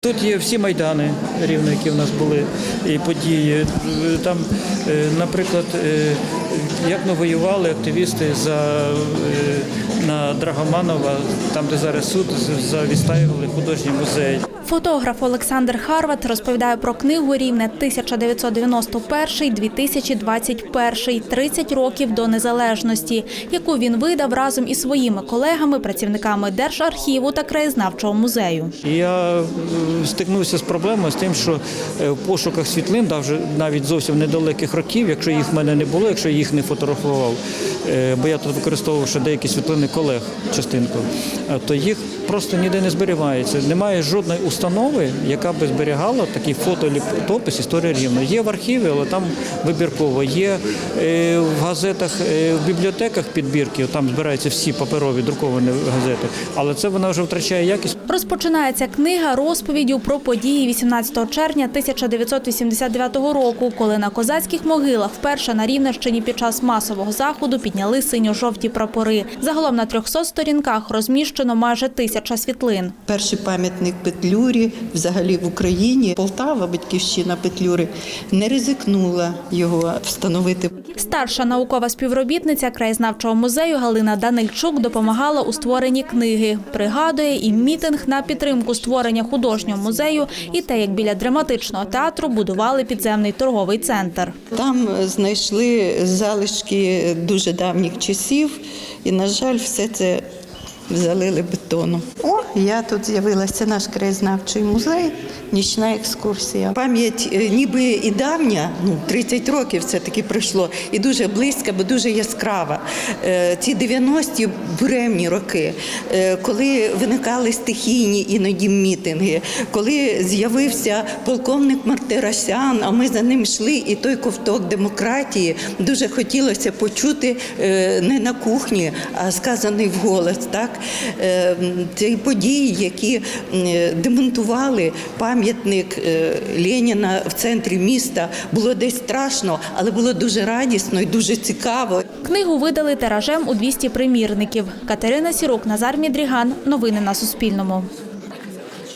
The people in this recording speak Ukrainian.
Тут є всі майдани рівно, які в нас були, і події. Там, е, наприклад, е, як ми воювали активісти за, е, на Драгоманова, там, де зараз суд, за відстаювали художній музей. Фотограф Олександр Харват розповідає про книгу Рівне 1991-2021, 30 років до незалежності, яку він видав разом із своїми колегами, працівниками Держархіву та краєзнавчого музею. Я е, стикнувся з проблемою з тим, що е, в пошуках світлин, навіть зовсім недалеких років, якщо їх в мене не було, якщо їх не фотографував, бо я тут використовував ще деякі світлини колег частинку, е, то їх просто ніде не зберігається. Немає жодної установи, яка би зберігала такий фотолітопис історії рівно. Є в архіві, але там вибірково. Є е, в газетах, е, в бібліотеках підбірки, там збираються всі паперові друковані газети, але це вона вже втрачає якість. Розпочинається книга розповіддю про події 18 червня 1989 року, коли на козацьких могилах вперше на Рівненщині під час масового заходу підняли синьо-жовті прапори. Загалом на 300 сторінках розміщено майже тисяча світлин. Перший пам'ятник Петлюрі взагалі в Україні. Полтава, батьківщина Петлюри, не ризикнула його встановити. Старша наукова співробітниця краєзнавчого музею Галина Данильчук допомагала у створенні книги. Пригадує і мітинг на підтримку створення художнього музею, і те, як біля драматичного театру будували підземний торговий центр. Там знайшли залишки дуже давніх часів, і, на жаль, все це залили бетоном. О, я тут з'явилася наш краєзнавчий музей, нічна екскурсія. Пам'ять е, ніби і давня, ну 30 років все таки пройшло, і дуже близька, бо дуже яскрава. Е, Ці 90-ті буремні роки, е, коли виникали стихійні іноді мітинги, коли з'явився полковник Мартиросян, а ми за ним йшли, і той ковток демократії дуже хотілося почути не на кухні, а сказаний вголос. Так? Ці події, які е, демонтували пам'ятник е, Леніна в центрі міста, було десь страшно, але було дуже радісно і дуже цікаво. Книгу видали тиражем у 200 примірників. Катерина Сірук, Назар Мідріган. Новини на Суспільному.